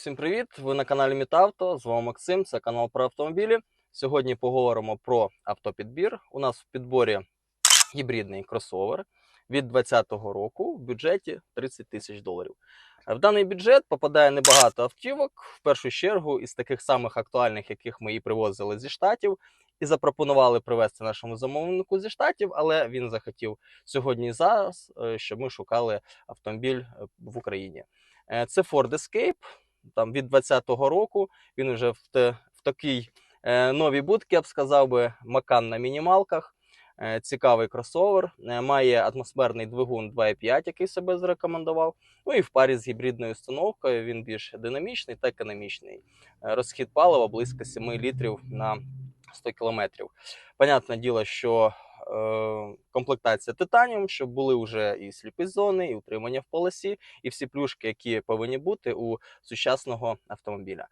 Всім привіт! Ви на каналі Мітавто. З вами Максим, це канал про автомобілі. Сьогодні поговоримо про автопідбір. У нас в підборі гібридний кросовер від 2020 року в бюджеті 30 тисяч доларів. В даний бюджет попадає небагато автівок, в першу чергу із таких самих актуальних, яких ми і привозили зі штатів, і запропонували привезти нашому замовнику зі штатів, але він захотів сьогодні і зараз, е, щоб ми шукали автомобіль е, в Україні. Е, Це Ford Escape, там від 2020 року. Він вже в, те, в такій е, новій будці, я б сказав би, макан на мінімалках. Е, Цікавий кросовер, е, має атмосферний двигун 2.5, який себе зарекомендував. Ну і в парі з гібридною установкою він більш динамічний та економічний. Е, Розхід палива близько 7 літрів на 100 кілометрів. Понятне діло, що е, комплектація титаніум, щоб були вже і сліпі зони, і утримання в полосі, і всі плюшки, які повинні бути у сучасного автомобіля.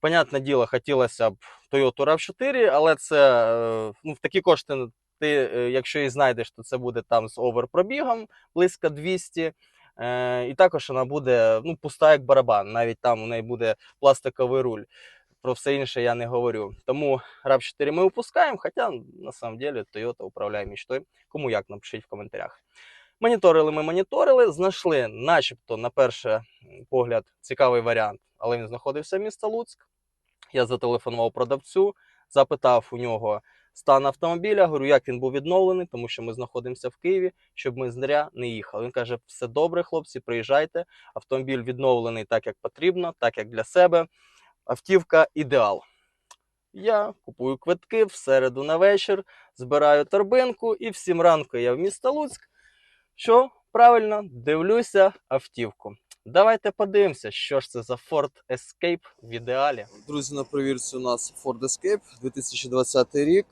Понятне діло, хотілося б Toyota RAV4, але це е, ну, в такі кошти. Ти, е, якщо і знайдеш, то це буде там з оверпробігом близько 200. Е, і також вона буде ну, пуста як барабан. Навіть там у неї буде пластиковий руль. Про все інше я не говорю. Тому RAV4 ми випускаємо, хоча на самом деле Toyota управляє мечтою. Кому як напишіть в коментарях. Моніторили ми моніторили, знайшли, начебто, на перший погляд, цікавий варіант, але він знаходився в місті Луцьк. Я зателефонував продавцю, запитав у нього стан автомобіля, говорю, як він був відновлений, тому що ми знаходимося в Києві, щоб ми зря не їхали. Він каже: все добре, хлопці, приїжджайте. Автомобіль відновлений так, як потрібно, так як для себе. Автівка ідеал. Я купую квитки в середу на вечір, збираю торбинку і в сім ранку я в місто Луцьк. Що правильно дивлюся автівку. Давайте подивимося, що ж це за Ford Escape в ідеалі. Друзі, на провірці у нас Ford Escape 2020 рік,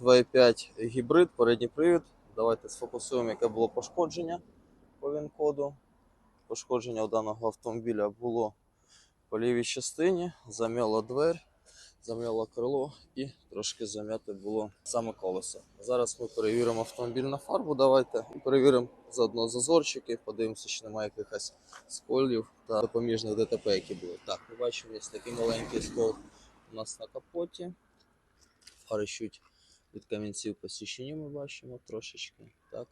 2.5 гібрид, передній привід. Давайте сфокусуємо, яке було пошкодження по він-коду. Пошкодження у даного автомобіля було по лівій частині, зам'яло двері, зам'яло крило і трошки зам'яте було саме колесо. Зараз ми перевіримо автомобіль на фарбу. Давайте перевіримо заодно зазорчики, подивимося, чи немає якихось сколів та допоміжних ДТП, які були. Так, ми бачимо, є такий маленький скол у нас на капоті. Фари чуть від камінців посічені ми бачимо трошечки. Так.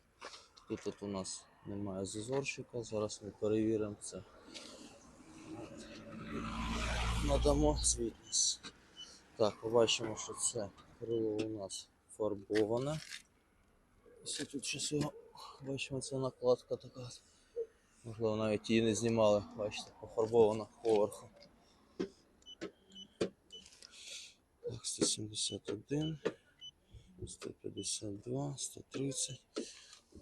Тут от у нас немає зазорчика. Зараз ми перевіримо це. Надамо звітність. Так, побачимо, що це крило у нас фарбоване. Ось тут щось бачимо, це накладка така. Можливо, навіть її не знімали, бачите, пофарбована поверху. Так, 171, 152, 130.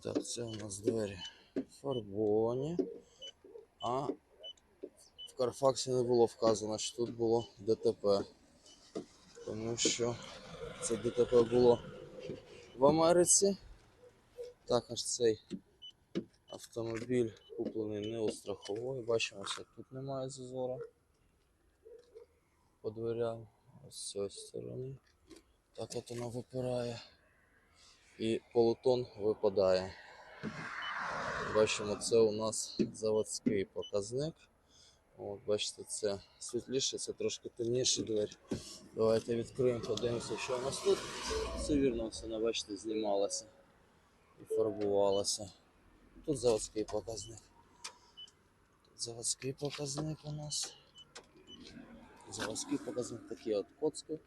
Так, це у нас двері фарбовані. А Карфаксі не було вказано, що тут було ДТП. Тому що це ДТП було в Америці. Також цей автомобіль куплений не у страхової. Бачимо, що тут немає зазора по дверям. Ось з цієї сторони. Так от воно випирає. І полутон випадає. Бачимо, це у нас заводський показник. От, бачите, це світліше, це трошки темніші двері. Давайте відкриємо, подивимося, що у нас тут. Все вірно, все не бачите, знімалося і фарбувалося. Тут заводський показник. Тут заводський показник у нас. Заводський показник такі от коцки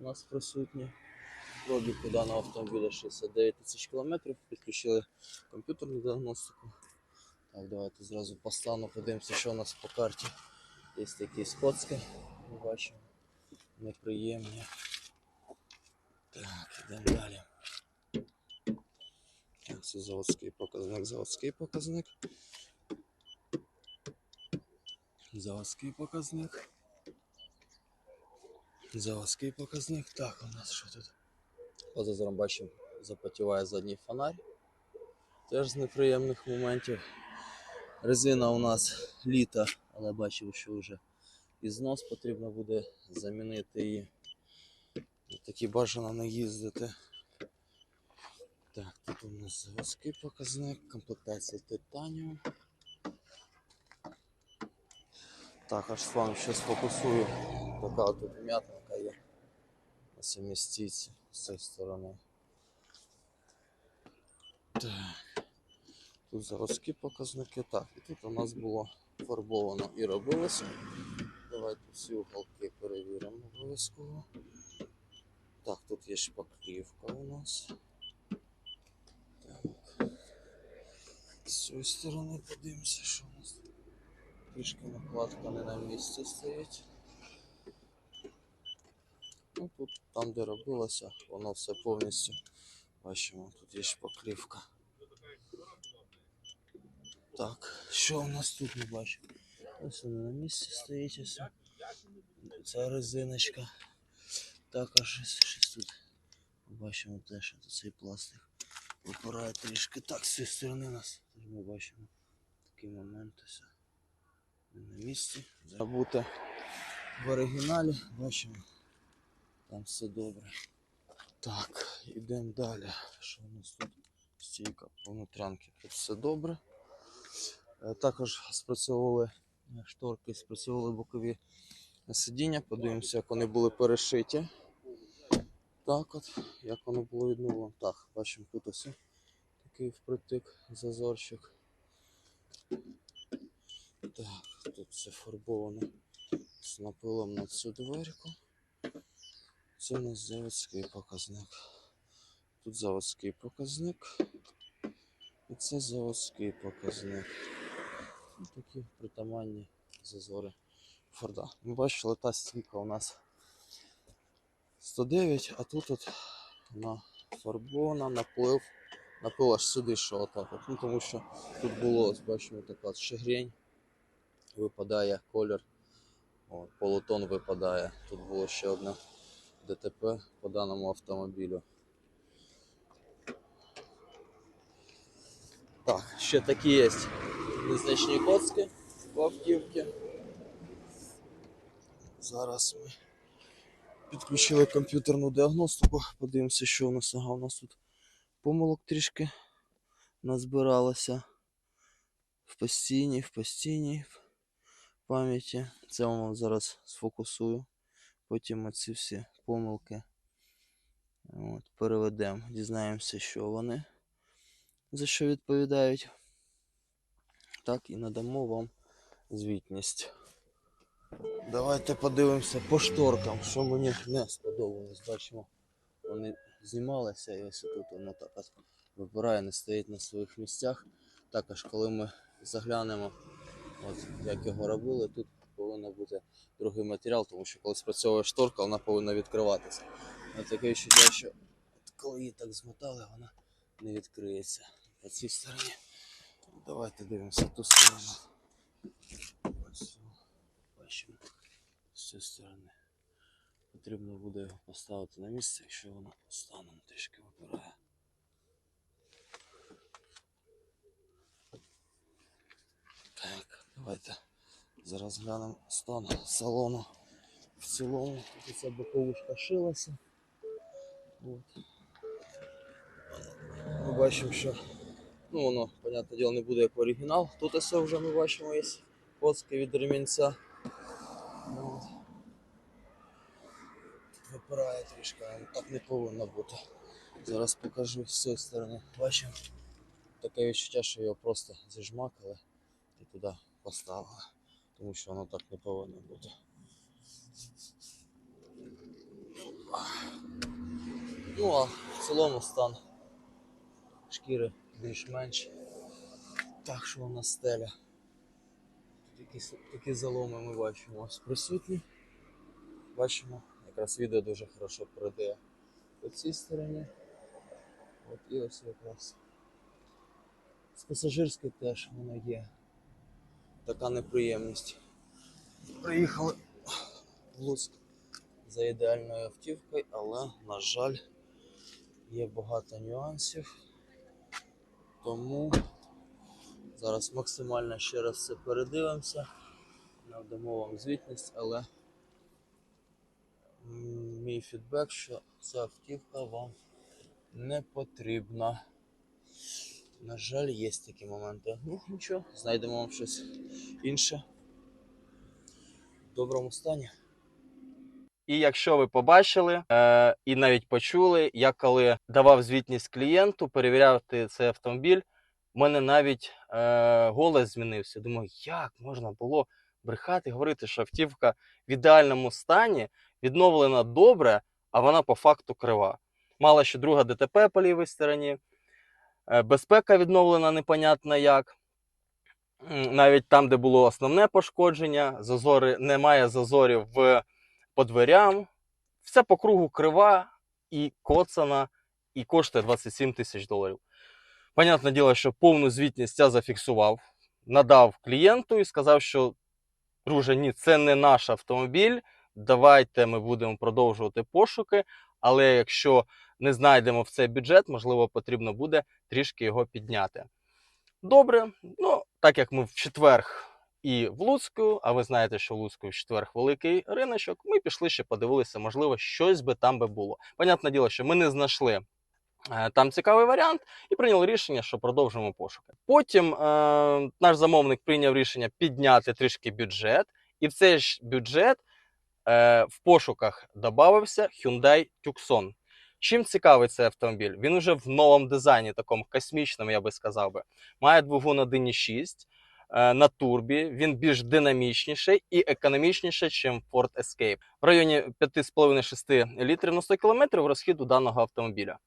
у нас присутні. Пробіг даного автомобіля 69 тисяч кілометрів. Підключили комп'ютерну діагностику. Так, давайте зразу по стану подивимося, що у нас по карті. Є такі скотські, ми бачимо. Неприємні. Так, ідемо далі. Так, це заводський показник, заводський показник. Заводський показник. Заводський показник. Так, у нас що тут? Поза зазором бачимо, запотіває задній фонарь. Теж з неприємних моментів. Резина у нас літа, але бачив, що вже і знос потрібно буде замінити її. Такі бажано не їздити. Так, тут у нас заводський показник, комплектація титаніум. Так, аж з вами ще сфокусую. Така тут м'ятинка є на самій з цієї сторони. Так. Тут заводські показники. Так, і тут у нас було фарбовано і робилося. Давайте всі уголки перевіримо обов'язково. Так, тут є шпаклівка у нас. Так. З цієї сторони подивимося, що у нас. Трішки накладка не на місці стоїть. Ну, тут там, де робилося, воно все повністю. Бачимо, тут є шпаклівка. Так, що у нас тут ми бачимо? Ось воно на місці стоїть ось. Ця резиночка. Також ось щось тут. Ми бачимо те, що цей пластик випирає трішки. Так, з цієї сторони нас ми бачимо такий момент ось. На місці. Бути в оригіналі, бачимо. Там все добре. Так, йдемо далі. Що у нас тут? Стійка по внутрянки. Тут все добре. Е, Також спрацьовували е, шторки, спрацьовували бокові сидіння. Подивимося, як вони були перешиті. Так от, як воно було відновлено. Так, бачимо тут ось такий впритик зазорчик. Так, тут все фарбовано з напилом на цю дверку. Це у нас заводський показник. Тут заводський показник. І це заводський показник. Ну, такі притаманні зазори Форда. Ми бачили, та стійка у нас 109, а тут от вона фарбована, наплив, напил аж сюди, що отак. От. Ну, тому що тут було, ось бачимо, така от випадає колір, от, полутон випадає. Тут було ще одне ДТП по даному автомобілю. Так, ще такі є незначні коцки в автівці. Зараз ми підключили комп'ютерну діагностику. Подивимося, що у нас. Ага, у нас тут помилок трішки назбиралося в постійній, в постійній пам'яті. Це вам зараз сфокусую. Потім ми ці всі помилки переведемо, дізнаємося, що вони за що відповідають. Так, і надамо вам звітність. Давайте подивимося по шторкам, що мені не сподобалось. Бачимо, вони знімалися і ось тут воно так от вибирає, не стоїть на своїх місцях. Також, коли ми заглянемо, от, як його робили, тут повинен бути другий матеріал, тому що коли спрацьовує шторка, вона повинна відкриватися. Ось таке відчуття, що коли її так змотали, вона не відкриється. По цій стороні. Давайте дивимося ту сторону. Ось бачимо з цієї сторони. Потрібно буде його поставити на місце, якщо воно станом трішки вибирає. Так, давайте зараз глянемо стан салону в цілому. Ця боковушка шилася. От. Ми бачимо, що ну, воно, понятне діло, не буде як оригінал. Тут все вже ми бачимо є коцки від ремінця. Тут випирає трішки, але так не повинно бути. Зараз покажу з цієї сторони. Бачимо таке відчуття, що його просто зіжмакали і туди поставили. Тому що воно так не повинно бути. Ну а в цілому стан шкіри більш-менш. Так що нас стеля. Тут Такі, такі заломи ми бачимо ось присутні. Бачимо, якраз відео дуже хорошо передає по цій стороні. От і ось якраз. З пасажирської теж воно є. Така неприємність. Приїхали в Луцьк за ідеальною автівкою, але, на жаль, є багато нюансів. Тому зараз максимально ще раз все передивимося. Надамо вам звітність, але мій фідбек, що ця автівка вам не потрібна. На жаль, є такі моменти. Ну, нічого, знайдемо вам щось інше. в доброму стані. І якщо ви побачили е, і навіть почули, я коли давав звітність клієнту, перевіряти цей автомобіль, в мене навіть е, голос змінився. Думаю, як можна було брехати, говорити, що автівка в ідеальному стані, відновлена добре, а вона по факту крива. Мало що друга ДТП по лівій стороні, е, безпека відновлена непонятно як. Навіть там, де було основне пошкодження, зазори, немає зазорів в по дверям. Все по кругу крива і коцана, і коштує 27 тисяч доларів. Понятне діло, що повну звітність я зафіксував, надав клієнту і сказав, що друже, ні, це не наш автомобіль. Давайте ми будемо продовжувати пошуки. Але якщо не знайдемо в цей бюджет, можливо, потрібно буде трішки його підняти. Добре, ну так як ми в четверг і в Луцьку, а ви знаєте, що в Луцьку в четверг великий риночок, ми пішли ще подивилися, можливо, щось би там би було. Понятне діло, що ми не знайшли е, там цікавий варіант і прийняли рішення, що продовжимо пошуки. Потім е, наш замовник прийняв рішення підняти трішки бюджет, і в цей ж бюджет е, в пошуках додався Hyundai Tucson. Чим цікавий цей автомобіль? Він уже в новому дизайні, такому космічному, я би сказав би. Має двигун 1.6 е, на турбі. Він більш динамічніший і економічніший, ніж Ford Escape. В районі 5,5-6 літрів на 100 км розхід у даного автомобіля.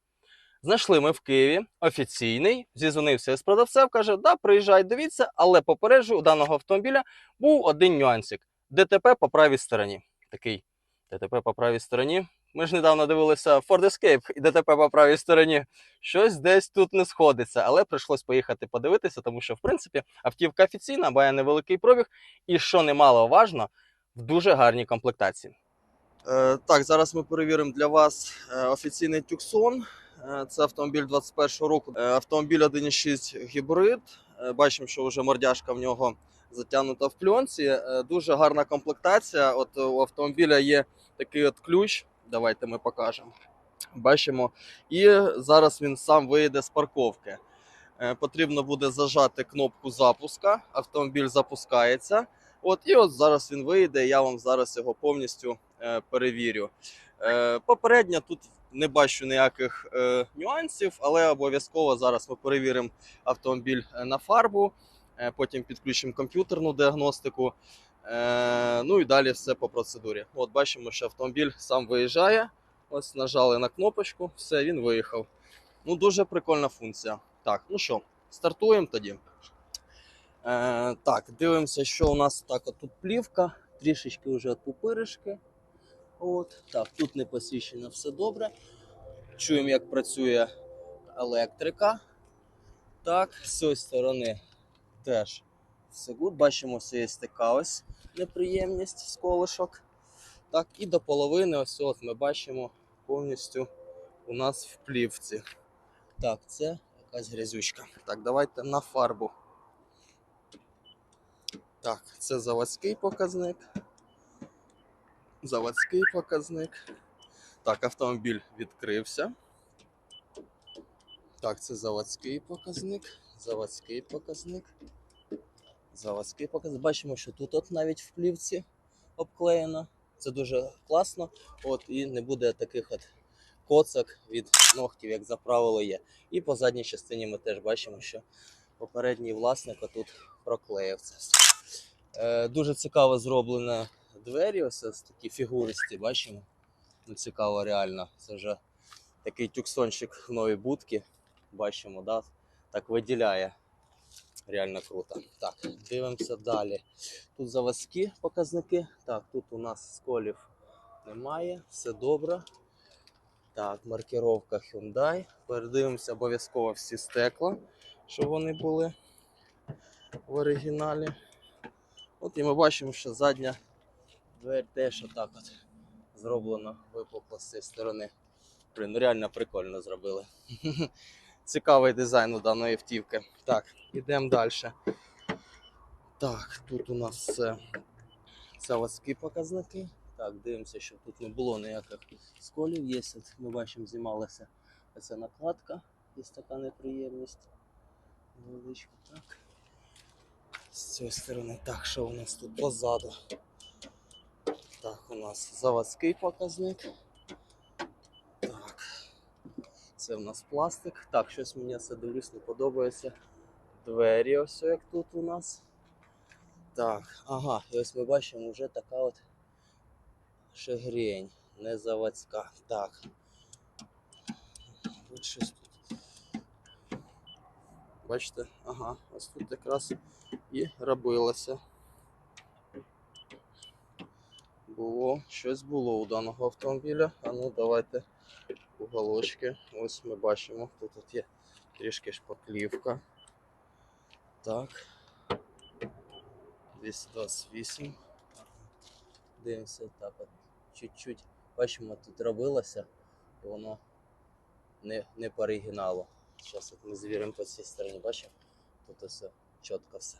Знайшли ми в Києві офіційний, зізвонився з продавцем, каже: да, приїжджай, дивіться, але попереджую, у даного автомобіля був один нюансик: ДТП по правій стороні. Такий ДТП по правій стороні. Ми ж недавно дивилися Ford Escape і ДТП по правій стороні. Щось десь тут не сходиться, але прийшлось поїхати подивитися, тому що, в принципі, автівка офіційна, має невеликий пробіг, і що немало важно, в дуже гарній комплектації. Е, так, зараз ми перевіримо для вас е, офіційний Tucson. Е, Це автомобіль 21-го року. Е, Автомобіль 1.6 гібрид. Бачимо, що вже мордяшка в нього затягнута в пленці. Е, Дуже гарна комплектація. От у автомобіля є такий от ключ. Давайте ми покажемо. Бачимо. І зараз він сам вийде з парковки. Е, Потрібно буде зажати кнопку запуска. Автомобіль запускається. От і от зараз він вийде. Я вам зараз його повністю е, перевірю. Е, попередньо тут не бачу ніяких нюансів, але обов'язково зараз ми перевіримо автомобіль на фарбу, потім підключимо комп'ютерну діагностику. Е, ну і далі все по процедурі. От бачимо, що автомобіль сам виїжджає. Ось нажали на кнопочку, все, він виїхав. Ну, дуже прикольна функція. Так, ну що, стартуємо тоді. Е, так, дивимося, що у нас так. От тут плівка, трішечки вже от пупиришки. От, так, тут не посвіщено все добре. Чуємо, як працює електрика. Так, з цієї сторони теж все гуд. Бачимо, все є така неприємність з колишок. Так, і до половини, ось от ми бачимо повністю у нас в плівці. Так, це якась грязючка. Так, давайте на фарбу. Так, це заводський показник. Заводський показник. Так, автомобіль відкрився. Так, це заводський показник. Заводський показник. Заводський показник. Бачимо, що тут от навіть в плівці обклеєно. Це дуже класно. От і не буде таких от коцок від ногтів, як за правило є. І по задній частині ми теж бачимо, що попередній власник отут проклеїв це. Е, дуже цікаво зроблено двері, ось, такі фігуристі, бачимо. Ну, цікаво, реально. Це вже такий тюксончик в новій будці. Бачимо, да? так виділяє. Реально круто. Так, дивимося далі. Тут заводські показники. Так, тут у нас сколів немає, все добре. Так, маркировка Hyundai. Передивимося обов'язково всі стекла, щоб вони були в оригіналі. От і ми бачимо, що задня двері теж отак от зроблено випукло з цієї сторони. Ну реально прикольно зробили. Цікавий дизайн у даної автівки. Так, ідемо далі. Так, тут у нас все заводські показники. Так, дивимося, щоб тут не було ніяких сколів. Є, ми бачимо, знімалася ця накладка. Є така неприємність. Невеличка, так. З цієї сторони. Так, що у нас тут позаду? Так, у нас заводський показник. Так. Це у нас пластик. Так, щось мені це дивлюсь, не подобається. Двері, ось як тут у нас. Так, ага, і ось ми бачимо вже така от шегрень, не заводська. Так. От щось тут. Бачите, ага, ось тут якраз і робилося. Було, щось було у даного автомобіля. А ну давайте уголочки. Ось ми бачимо, тут от є трішки шпаклівка. Так. 228. Дивимося так от. Чуть-чуть. Бачимо, тут робилося, і воно не, не по оригіналу. Зараз от ми звіримо по цій стороні, бачимо? Тут все чітко все.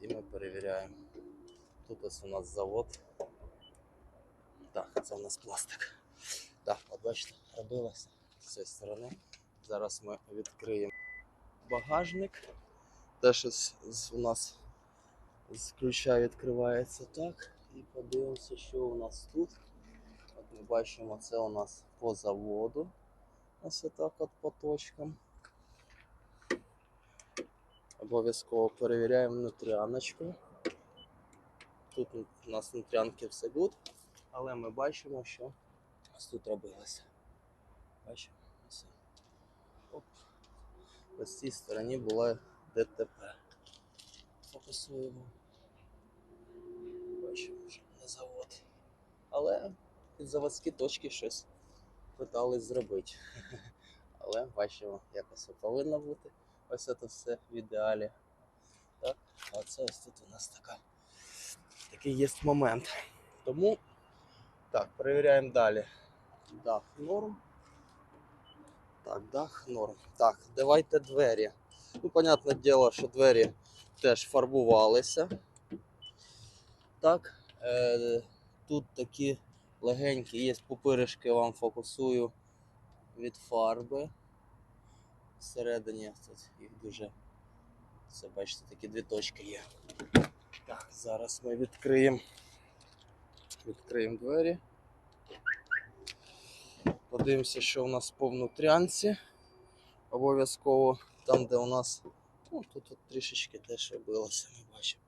І ми перевіряємо. Тут ось у нас завод. Так, це у нас пластик. Так, от бачите, робилося з цієї сторони. Зараз ми відкриємо багажник. Теж ось з- у нас з ключа відкривається так. І подивимося, що у нас тут. От ми бачимо, це у нас по заводу. Ось так от по точкам. Обов'язково перевіряємо внутряночку. Тут у нас внутрянки все good, але ми бачимо, що ось тут робилося. Бачимо? Оп. Ось цій стороні була ДТП. Фокусуємо. Бачимо, що не завод. Але під заводські точки щось питались зробити. Але бачимо, як це повинно бути. Ось це все в ідеалі. Так, а це ось тут у нас така, такий є момент. Тому так, перевіряємо далі. Дах норм. Так, дах норм. Так, давайте двері. Ну, понятне діло, що двері теж фарбувалися. Так, е, тут такі легенькі, є пупиришки, вам фокусую від фарби. Всередині тут їх дуже. Це бачите, такі дві точки є. Так, зараз ми відкриємо. Відкриємо двері. Подивимося, що у нас по внутрянці. Обов'язково там, де у нас. Ну, тут от трішечки теж робилося, ми бачимо.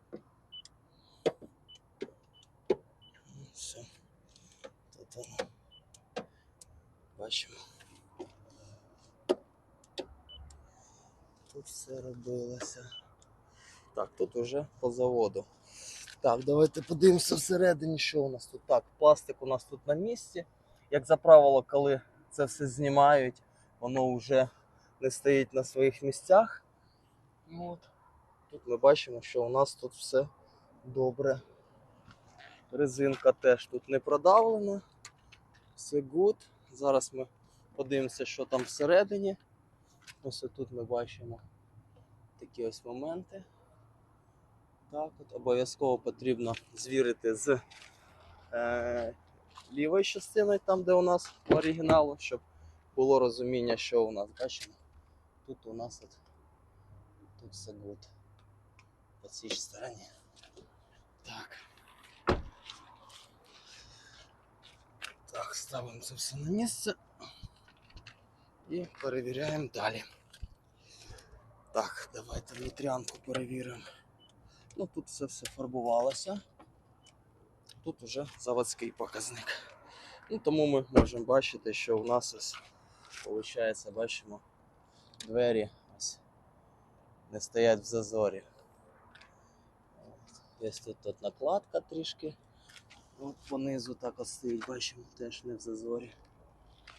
Все. Тут воно. Бачимо. Тут все робилося. Так, тут уже по заводу. Так, давайте подивимося всередині, що у нас тут. Так, пластик у нас тут на місці. Як за правило, коли це все знімають, воно вже не стоїть на своїх місцях. От. Тут ми бачимо, що у нас тут все добре. Резинка теж тут не продавлена. Все гуд. Зараз ми подивимося, що там всередині. Ось тут ми бачимо такі ось моменти. Так, от обов'язково потрібно звірити з е, лівою частиною, там, де у нас оригіналу, щоб було розуміння, що у нас бачимо. Тут у нас от, тут все гуд. По цій стороні. Так. Так, ставимо це все на місце і перевіряємо далі. Так, давайте внутрянку перевіримо. Ну тут все все фарбувалося. Тут уже заводський показник. Ну, тому ми можемо бачити, що у нас ось виходить, бачимо, двері ось не стоять в зазорі. Є тут, тут накладка трішки. От понизу так от стоїть, бачимо, теж не в зазорі.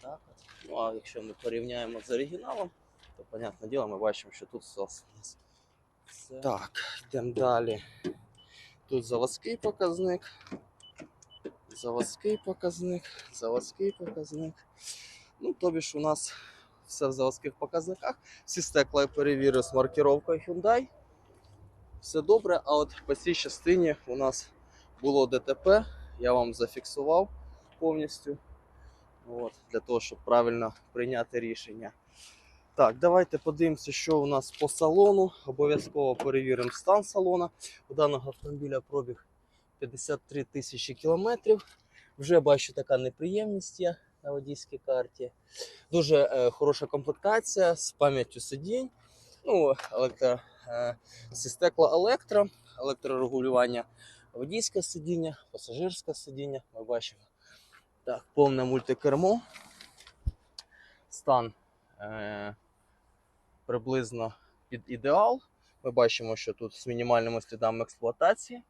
Так от. Ну а якщо ми порівняємо з оригіналом, то, понятне діло, ми бачимо, що тут сос у нас. Все. Так, йдемо далі. Тут заводський показник. Заводський показник, заводський показник. Ну, тобі ж у нас все в заводських показниках. Всі стекла я перевірив з маркировкою Hyundai. Все добре, а от по цій частині у нас було ДТП, я вам зафіксував повністю. От, для того, щоб правильно прийняти рішення. Так, давайте подивимося, що у нас по салону. Обов'язково перевіримо стан салона. У даного автомобіля пробіг 53 тисячі кілометрів. Вже бачу, така неприємність є на водійській карті. Дуже е, хороша комплектація з пам'яттю сидінь. Ну, електро, е, зі стекла електро, електрорегулювання водійське сидіння, пасажирське сидіння. Ми бачимо. Так, повне мультикермо. Стан е, приблизно під ідеал. Ми бачимо, що тут з мінімальними слідами експлуатації.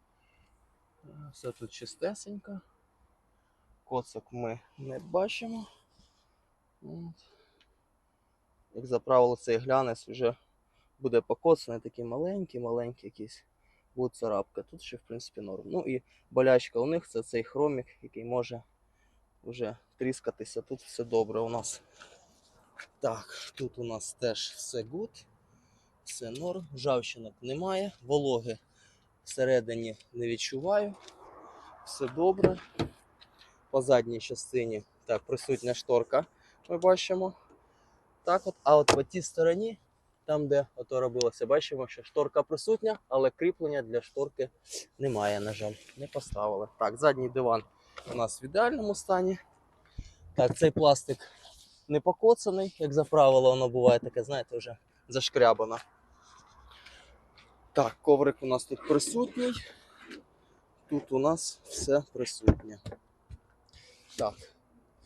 Все тут чистесенько. Коцок ми не бачимо. От. Як за правило, цей глянець вже буде покоцаний, такий маленький, маленький якийсь. Буде царапка. Тут ще, в принципі, норм. Ну і болячка у них це цей хромік, який може вже тріскатися. Тут все добре у нас. Так, тут у нас теж все good. Все норм. Жавчинок немає. Вологи всередині не відчуваю. Все добре. По задній частині так, присутня шторка. Ми бачимо. Так от, а от по тій стороні, там, де ото робилося, бачимо, що шторка присутня, але кріплення для шторки немає, на жаль, не поставили. Так, задній диван у нас в ідеальному стані. Так, цей пластик не покоцаний, як за правило, воно буває таке, знаєте, вже зашкрябано. Так, коврик у нас тут присутній. Тут у нас все присутнє. Так,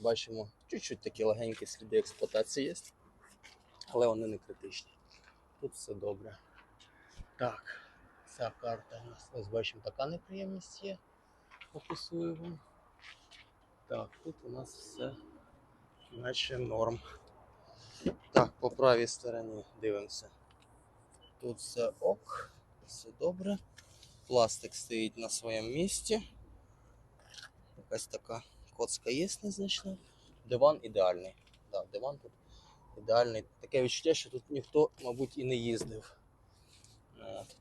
бачимо, чуть-чуть такі легенькі сліди експлуатації є, але вони не критичні. Тут все добре. Так, ця карта у нас, ось бачимо, така неприємність є. Фокусую вам. Так, тут у нас все наче норм. Так, по правій стороні дивимося. Тут все ок, все добре. Пластик стоїть на своєму місці. Якась така коцка є незначна. Диван ідеальний. Да, диван тут ідеальний. Таке відчуття, що тут ніхто, мабуть, і не їздив.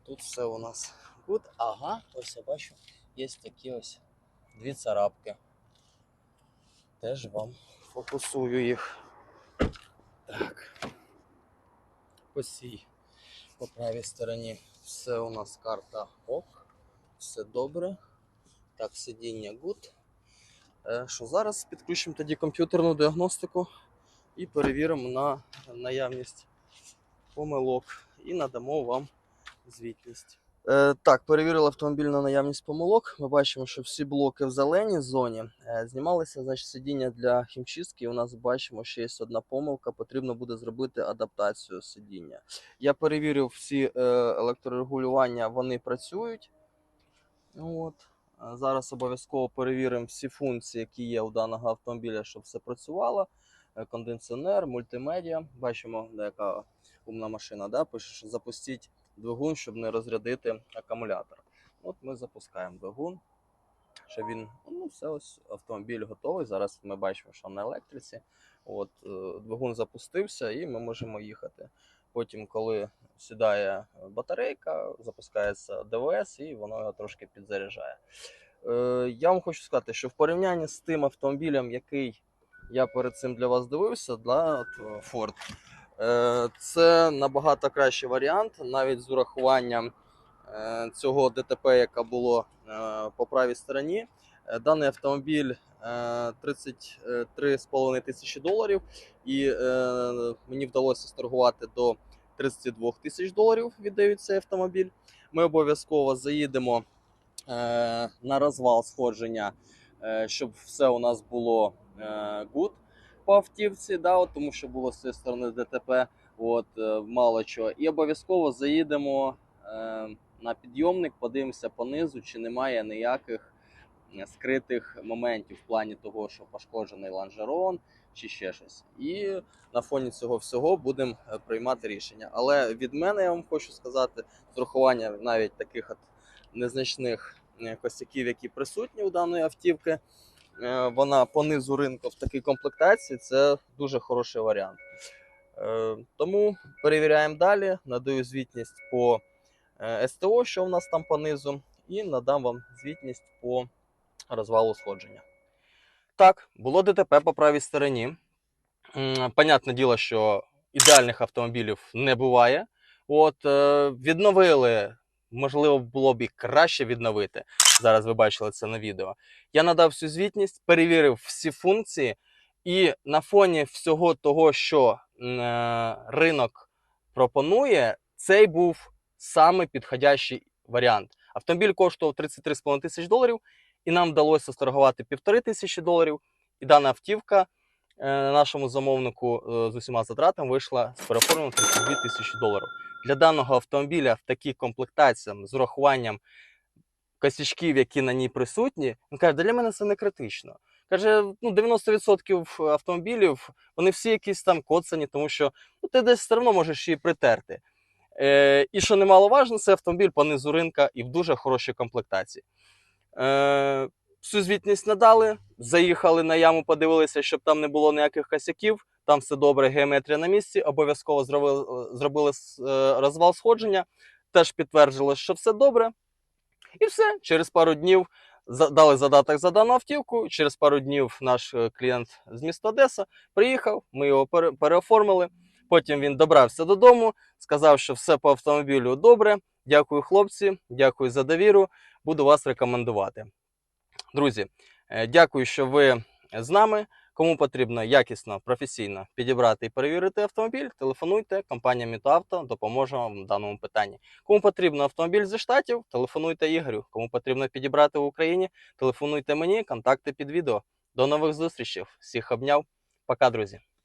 Тут все у нас good. Ага, ось я бачу, є такі ось дві царапки. Теж вам фокусую їх. Так. По цій, по правій стороні все у нас карта ок. Все добре. Так, сидіння good. Е, Що зараз підключимо тоді комп'ютерну діагностику і перевіримо на наявність помилок і надамо вам звітність. Е, так, перевірили автомобіль на наявність помилок. Ми бачимо, що всі блоки в зеленій зоні е, знімалися, значить, сидіння для хімчистки. У нас бачимо, що є одна помилка. Потрібно буде зробити адаптацію сидіння. Я перевірив всі е, електрорегулювання, вони працюють. От. Зараз обов'язково перевіримо всі функції, які є у даного автомобіля, щоб все працювало. Кондиціонер, мультимедіа. Бачимо, деяка умна машина, да? пише, що запустіть двигун, щоб не розрядити акумулятор. От ми запускаємо двигун. Що він, ну, все ось автомобіль готовий. Зараз ми бачимо, що на електриці. От, е, двигун запустився і ми можемо їхати. Потім, коли сідає батарейка, запускається ДВС і воно його трошки підзаряджає. Е, я вам хочу сказати, що в порівнянні з тим автомобілем, який я перед цим для вас дивився, для Ford, це набагато кращий варіант, навіть з урахуванням е, цього ДТП, яке було е, по правій стороні. Е, Даний автомобіль е, 33,5 тисячі доларів, і е, мені вдалося сторгувати до 32 тисяч доларів. Віддають цей автомобіль. Ми обов'язково заїдемо е, на розвал сходження, е, щоб все у нас було е, good по автівці, да, от, тому що було з цієї сторони ДТП, от, е, мало чого. І обов'язково заїдемо е, на підйомник, подивимося понизу, чи немає ніяких е, скритих моментів в плані того, що пошкоджений лонжерон чи ще щось. І на фоні цього всього будемо е, приймати рішення. Але від мене я вам хочу сказати, з урахуванням навіть таких от незначних косяків, які присутні у даної автівки, вона по низу ринку в такій комплектації це дуже хороший варіант. Е, Тому перевіряємо далі, надаю звітність по е, СТО, що в нас там по низу, і надам вам звітність по розвалу сходження. Так, було ДТП по правій стороні. Понятне діло, що ідеальних автомобілів не буває. От, е, відновили, можливо, було б і краще відновити. Зараз ви бачили це на відео. Я надав всю звітність, перевірив всі функції, і на фоні всього того, що е, ринок пропонує, цей був саме підходящий варіант. Автомобіль коштував 33,5 тисяч доларів, і нам вдалося сторгувати півтори тисячі доларів. І дана автівка е, нашому замовнику е, з усіма затратами вийшла з переоформленням 32 тисячі доларів. Для даного автомобіля в таких комплектаціях з урахуванням косячків, які на ній присутні, він каже, для мене це не критично. Каже, ну 90% автомобілів вони всі якісь там коцані, тому що ну, ти десь все одно можеш її притерти. Е, і що немаловажно, це автомобіль по низу ринка і в дуже хорошій комплектації. Е, всю звітність надали, заїхали на яму, подивилися, щоб там не було ніяких косяків. Там все добре, геометрія на місці. Обов'язково зробили, зробили е, розвал сходження, теж підтверджили, що все добре. І все. Через пару днів дали задаток за дану автівку. Через пару днів наш е, клієнт з міста Одеса приїхав, ми його пере- переоформили. Потім він добрався додому, сказав, що все по автомобілю добре. Дякую, хлопці, дякую за довіру. Буду вас рекомендувати. Друзі, е, дякую, що ви з нами. Кому потрібно якісно, професійно підібрати і перевірити автомобіль, телефонуйте. Компанія Мітавто допоможе вам в даному питанні. Кому потрібно автомобіль зі штатів, телефонуйте Ігорю. Кому потрібно підібрати в Україні, телефонуйте мені, контакти під відео. До нових зустрічей. Всіх обняв. Пока, друзі.